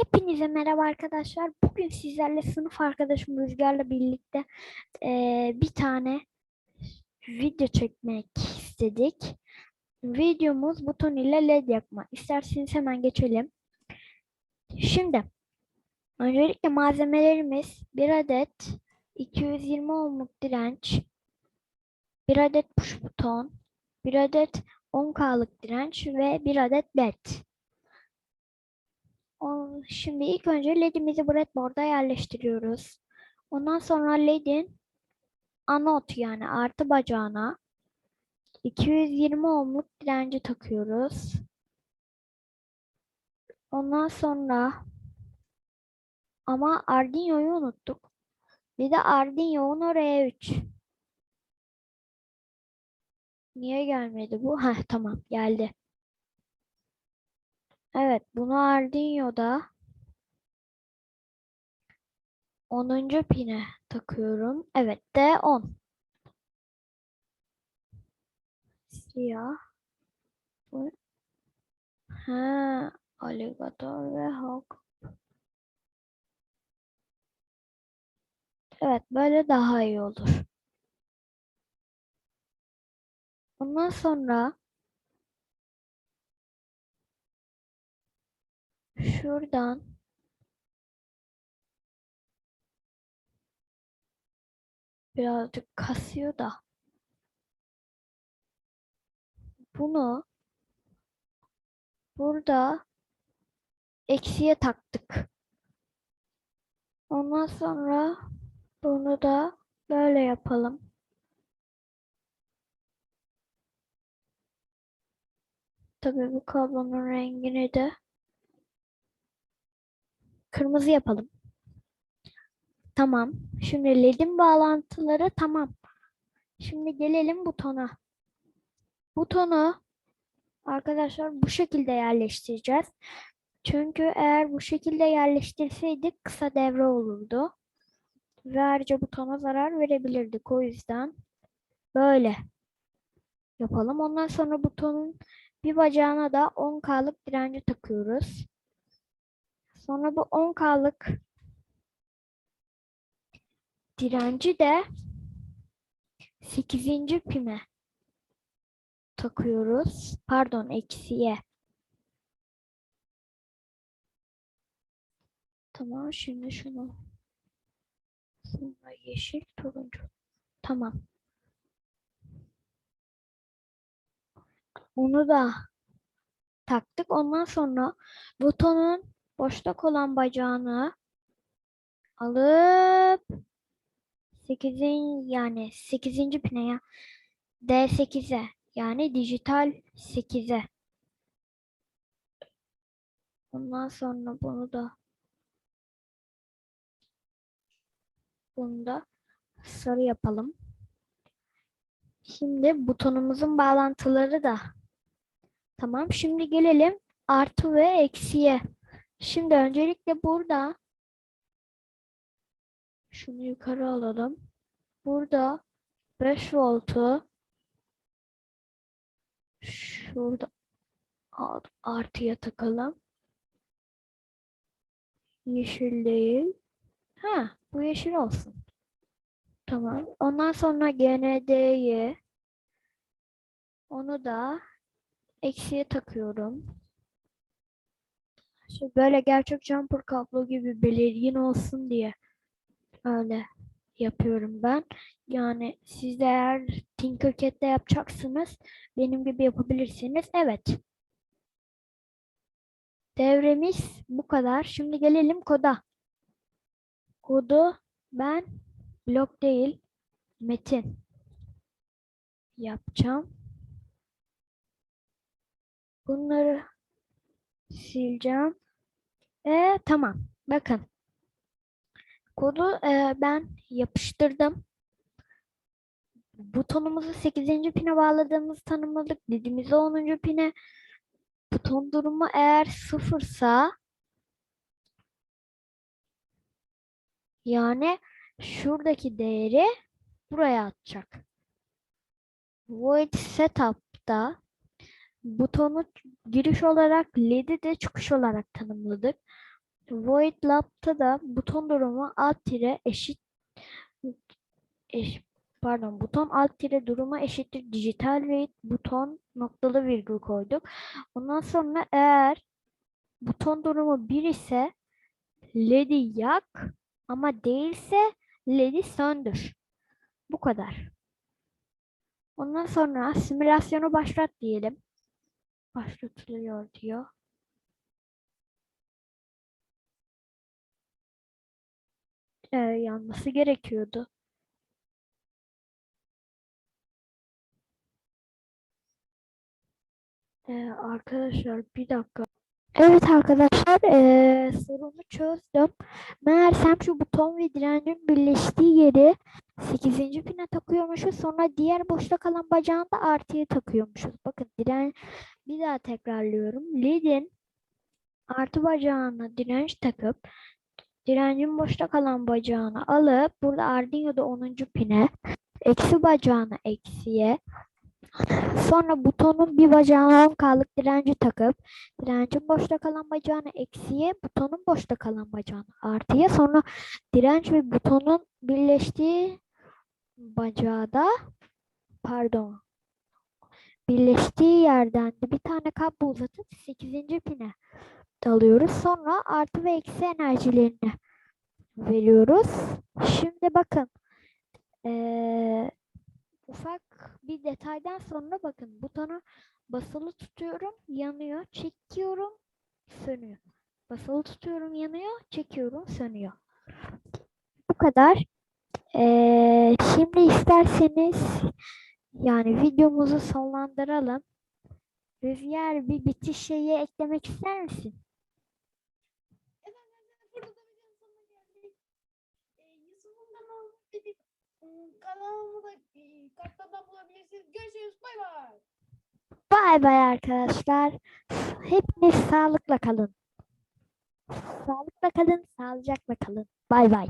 Hepinize merhaba arkadaşlar. Bugün sizlerle sınıf arkadaşım Rüzgar'la birlikte eee, bir tane video çekmek istedik. Videomuz buton ile led yakma. İsterseniz hemen geçelim. Şimdi öncelikle malzemelerimiz bir adet 220 ohmluk direnç, bir adet push buton, bir adet 10K'lık direnç ve bir adet led. Şimdi ilk önce ledimizi breadboard'a yerleştiriyoruz. Ondan sonra ledin anot yani artı bacağına 220 ohmluk direnci takıyoruz. Ondan sonra ama Arduino'yu unuttuk. Bir de Arduino Uno R3. Niye gelmedi bu? Heh tamam geldi. Evet, bunu Arduino'da 10. pine takıyorum. Evet, D10. Siyah. Ha, alligator ve hawk. Evet, böyle daha iyi olur. Ondan sonra şuradan birazcık kasıyor da bunu burada eksiye taktık. Ondan sonra bunu da böyle yapalım. Tabii bu kablonun rengini de kırmızı yapalım. Tamam. Şimdi ledin bağlantıları tamam. Şimdi gelelim butona. Butonu arkadaşlar bu şekilde yerleştireceğiz. Çünkü eğer bu şekilde yerleştirseydik kısa devre olurdu. Ve ayrıca butona zarar verebilirdik. O yüzden böyle yapalım. Ondan sonra butonun bir bacağına da 10K'lık direnci takıyoruz. Sonra bu 10K'lık direnci de 8. pime takıyoruz. Pardon eksiye. Tamam şimdi şunu. Sonra yeşil turuncu. Tamam. Onu da taktık. Ondan sonra butonun boşluk olan bacağını alıp 8'in yani 8. pine ya D8'e yani dijital 8'e. Ondan sonra bunu da bunu da sarı yapalım. Şimdi butonumuzun bağlantıları da tamam. Şimdi gelelim artı ve eksiye. Şimdi öncelikle burada şunu yukarı alalım. Burada 5 voltu şurada artıya takalım. Yeşil değil. Ha, bu yeşil olsun. Tamam. Ondan sonra GND'yi onu da eksiye takıyorum. Böyle gerçek jumper kablo gibi belirgin olsun diye öyle yapıyorum ben. Yani siz de eğer Tinkercad'de yapacaksınız benim gibi yapabilirsiniz. Evet. Devremiz bu kadar. Şimdi gelelim koda. Kodu ben blok değil metin yapacağım. Bunları sileceğim. E, tamam. Bakın. Kodu e, ben yapıştırdım. Butonumuzu 8. pine bağladığımızı tanımladık. Dediğimizi 10. pine. Buton durumu eğer sıfırsa yani şuradaki değeri buraya atacak. Void setup'ta butonu giriş olarak LED'i de çıkış olarak tanımladık. Void Lab'ta da buton durumu alt tire eşit eş, pardon buton alt tire duruma eşittir dijital read buton noktalı virgül koyduk. Ondan sonra eğer buton durumu 1 ise LED'i yak ama değilse LED'i söndür. Bu kadar. Ondan sonra simülasyonu başlat diyelim. Başlatılıyor diyor. Ee, yanması gerekiyordu. Ee, arkadaşlar bir dakika. Evet arkadaşlar ee, sorumu çözdüm. Meğersem şu buton ve direncin birleştiği yeri 8. pine takıyormuşuz. Sonra diğer boşta kalan bacağını da artıya takıyormuşuz. Bakın diren bir daha tekrarlıyorum. LED'in artı bacağına direnç takıp direncin boşta kalan bacağını alıp burada Arduino'da 10. pine eksi bacağını eksiye sonra butonun bir bacağına 10 K'lık direnci takıp direncin boşta kalan bacağını eksiye butonun boşta kalan bacağını artıya sonra direnç ve butonun birleştiği bacağı da pardon birleştiği yerden de bir tane kablo uzatıp 8. pine dalıyoruz. Sonra artı ve eksi enerjilerini veriyoruz. Şimdi bakın eee, ufak bir detaydan sonra bakın butona basılı tutuyorum yanıyor çekiyorum sönüyor. Basılı tutuyorum yanıyor çekiyorum sönüyor. Bu kadar. Eee, şimdi isterseniz yani videomuzu sonlandıralım. Rüzgar bir bitiş şeyi eklemek ister misin? Görüşürüz. Bay bay. Bay bay arkadaşlar. Hepiniz sağlıkla kalın. Sağlıkla kalın, sağlıcakla kalın. Bay bay.